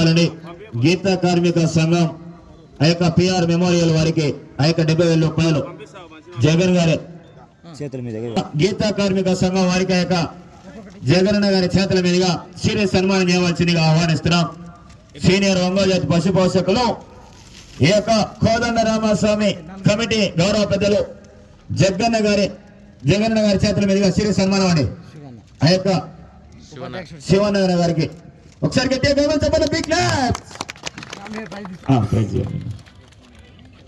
రూపాయలని గీతా కార్మిక సంఘం ఆ యొక్క పిఆర్ మెమోరియల్ వారికి ఆ యొక్క డెబ్బై వేల రూపాయలు. జగన్ గారి. చేతుల మీద గీతా కార్మిక సంఘం వారికి ఆ యొక్క జగన్ గారి చేతుల మీదుగా సీరియస్ సన్మానం చేయవలసిందిగా ఆహ్వానిస్తున్నాం. సీనియర్ ఒంగోలు పశు పోషకులు ఈ యొక్క కోదండ రామస్వామి కమిటీ గౌరవ పెద్దలు జగన్న గారి జగన్న గారి చేతుల మీదుగా సీరియస్ సన్మానం అండి. ఆ యొక్క శివనారాయణ గారికి ఒకసారి గట్టిగా గౌరవం చెప్పండి బిగ్ క్లాప్స్. ఆ, praise you.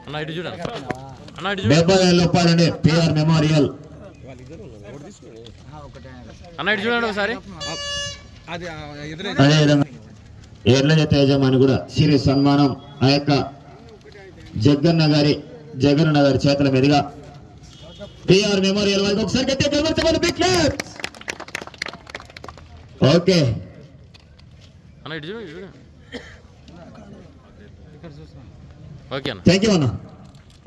అన్న ఇటు చూడండి అన్న ఇటు చూడు. డెబ్బై వేల రూపాయలండి పిఆర్ మెమోరియల్ అన్న ఇటు చూడండి ఒకసారి. అది ఆ, ఎదురే. అదేవిధంగా ఎర్ల జత యజమాని కూడా సిరి సన్మానం ఆ యొక్క జగన్న గారి జగన్న గారి చేతుల మీదుగా పిఆర్ మెమోరియల్ వారికి ఒకసారి గట్టిగా బిగ్ క్లాప్స్. ఓకే అన్న ఇటు చూడు ఓకే అన్న థ్యాంక్ యూ అన్న.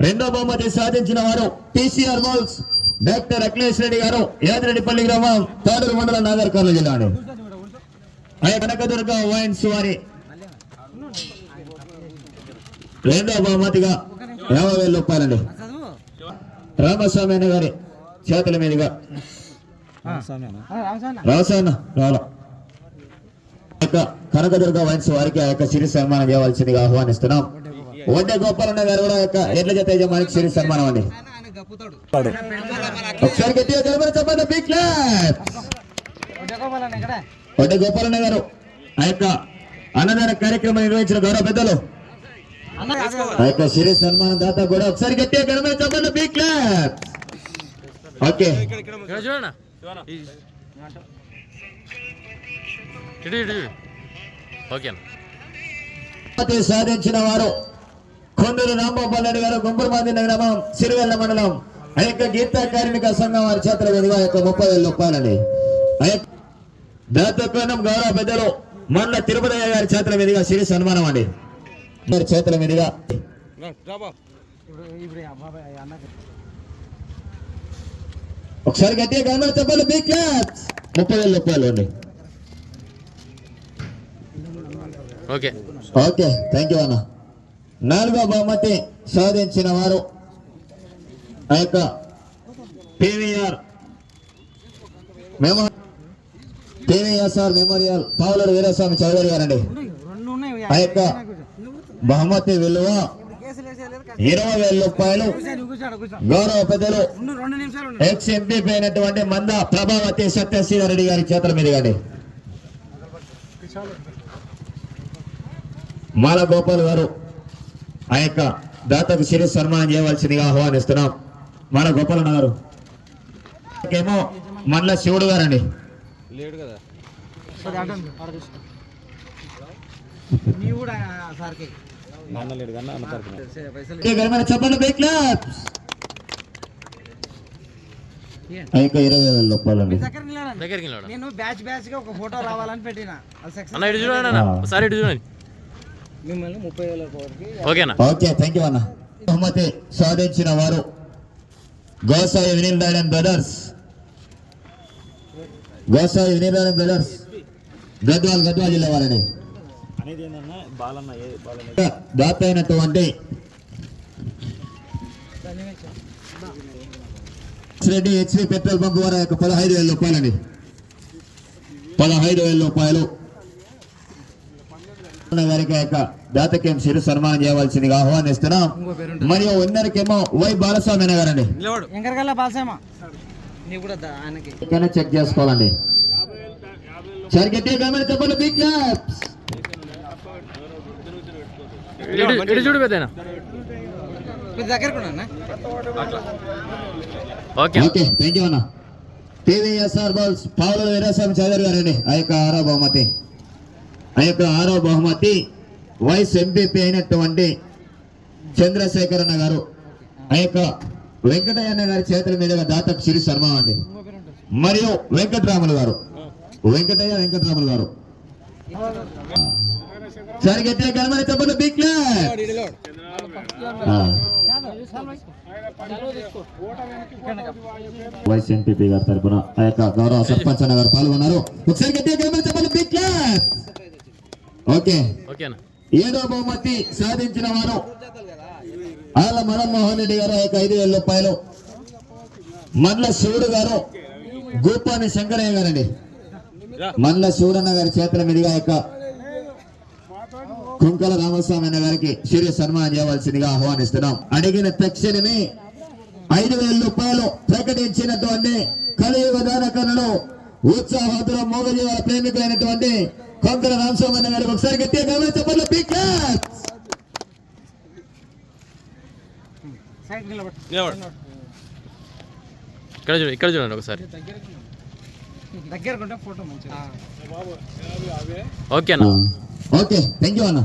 రెండో బహుమతి సాధించిన వారు TCR malls doctor Akhilesh Reddy garu Yadireddipalli గ్రామం తాడూరు మండలం నాగర్ కర్నూలు జిల్లా. అయ్యా కనకదుర్గ వైన్స్ వారి రెండో బహుమతిగా యాభై వేల రూపాయలండి. రామస్వామి అన్న గారి చేతుల మీదుగా. రామస్వామి రావాల? యొక్క కనకదుర్గ వైన్స్ వారికి ఆ యొక్క సిరి సన్మానం చేయవలసిందిగా ఆహ్వానిస్తున్నాం. వడ్డే గోపాలన్న గారు కూడా యొక్క ఎడ్ల జత యజమానికి సిరి సన్మానం అండి. ఒకసారి గట్టిగా చెప్పండి బిగ్. వడ్డే గోపాలన్న గారు ఆ యొక్క అన్నదాన కార్యక్రమం నిర్వహించిన గౌరవ పెద్దలు. ఆ యొక్క సిరి సన్మానం దాత కూడా ఒకసారి గట్టిగా గెలవని చెప్పండి బిగ్. ఓకే. ఇటు ఇటు ఓకే సాధించిన వారు కొండూరు రాంబాబు గారు గుంపూరు మాదిన గ్రామం సిరివెల్ల మండలం. ఆ యొక్క గీతా కార్మిక సంఘం వారి చేతుల మీదుగా యొక్క ముప్పై వేల రూపాయలండి దాతకోణం గౌరవ పెద్దలు మండల తిరుపతి గారి చేతుల మీదుగా సిరి సన్మానం అండి. వారి చేతుల మీదుగా ఒకసారి గట్టిగా గవర్నర్ చెప్పాలి బీ క్లాస్. ముప్పై వేల రూపాయలు అండి. ఓకే. ఓకే థ్యాంక్ యూ అన్న. నాలుగో బహుమతి సాధించిన వారు ఆ యొక్క PVR memo PVSR memorial Pavuluru Veeraswamy Chowdary గారండి. ఆ యొక్క బహుమతి విలువ ఇరవై వేల రూపాయలు. గౌరవ పెద్దలు ఎక్స్ ఎంపీ అయినటువంటి మంద ప్రభావతి సత్యశ్రీధర్ రెడ్డి గారి చేతుల మీదుగా అండి మాల గోపాల్ గారు ఆ యొక్క దాతకు సిరి సన్మానం చేయవలసిందిగా ఆహ్వానిస్తున్నాం. మాల గోపాల్ అన్న గారు. ఏమో మండల శివుడు గారండి. లేడు కదా. చెప్పండి ఇరవై వేల రూపాయలండి. నేను బ్యాచ్ బ్యాచ్గా ఒక ఫోటో రావాలని పెట్టిన. చూడండి ఇటు చూడండి. మిమ్మల్ని ముప్పై వేల ఓకేనా? ఓకే థ్యాంక్ యూ అన్న. బహుమతి సాధించిన వారు గోసాయి వినీల్ బ్రదర్స్. గోసాయి వినీల్ బ్రదర్స్. గద్వాల్ గద్వాల్ జిల్లా వారండి అనేది ఏంటన్నా బాలన్న ఏ బాలన్న దాత అయినటువంటి రెడ్డి హెచ్పి పెట్రోల్ బంక్ వారి యొక్క పదహైదు వేల రూపాయలండి పదహైదు వేల రూపాయలు గారికి ఆ యొక్క దాతకేం సిరు సన్మానం చేయవలసిందిగా ఆహ్వానిస్తున్నాం. మరియు విన్నర్కేమో వై బాలస్వామి ఆయనకి. ఇక్కడనే చెక్ చేసుకోవాలండి. సరి గట్టిగా గమని చెప్పండి బిగ్ క్లాప్స్ చూడు పెద్దనా ఓకే. ఓకే థ్యాంక్ యూ అన్న. టీవీఎస్ఆర్ బాల్స్ పావుల వీరాస్వామి చౌదరి గారండి. ఆ యొక్క ఆరో బహుమతి ఆ యొక్క ఆరో బహుమతి వైస్ ఎంపీపీ అయినటువంటి చంద్రశేఖర్ అన్న గారు. ఆ యొక్క వెంకటయ్యన్న గారి చేతుల మీదుగా దాత సిరి శర్మ అండి. మరియు వెంకటరాములు గారు. వెంకటయ్య వెంకటరాములు గారు. సరి గట్టిగా కనమని చెప్పండి. బిగ్ వైస్ ఎంపీపీ గారి తరపున ఆ యొక్క గౌరవ సర్పంచ్ అన్న గారు పాల్గొన్నారు. ఒకసారి గట్టిగా గమని చెప్పండి. Big okay. ఓకేనా? ఏడో బహుమతి సాధించిన వారు ఆల మదన్మోహన్ రెడ్డి గారు యొక్క ఐదు వేల రూపాయలు. మండ్ల శివుడు గారు గోపాని శంకరయ్య గారండి. మండ్ల శివుడన్న గారి చేతుల మీదుగా యొక్క కుంకల రామస్వామి అన్న గారికి సూర్య సన్మానం చేయవలసిందిగా ఆహ్వానిస్తున్నాం. అడిగిన తక్షణమే ఐదు వేల రూపాయలు ప్రకటించినటువంటి కలియుగ దానకరణలో ఉత్సాహతుల మోగజీవాల ప్రేమికులైనటువంటి కొంకల రామస్వామి గారికి ఒకసారి గట్టిగా చెప్పండి. ఇక్కడ చూడండి ఇక్కడ చూడండి ఒకసారి. ఓకేనా ఓకే థ్యాంక్ యూ అన్న.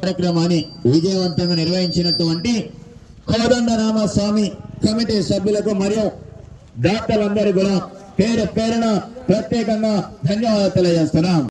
కార్యక్రమాన్ని విజయవంతంగా నిర్వహించినటువంటి కోదండ రామస్వామి కమిటీ సభ్యులకు మరియు దాతలందరూ కూడా పేరు పేరున ప్రత్యేకంగా ధన్యవాదాలు తెలియజేస్తున్నాం.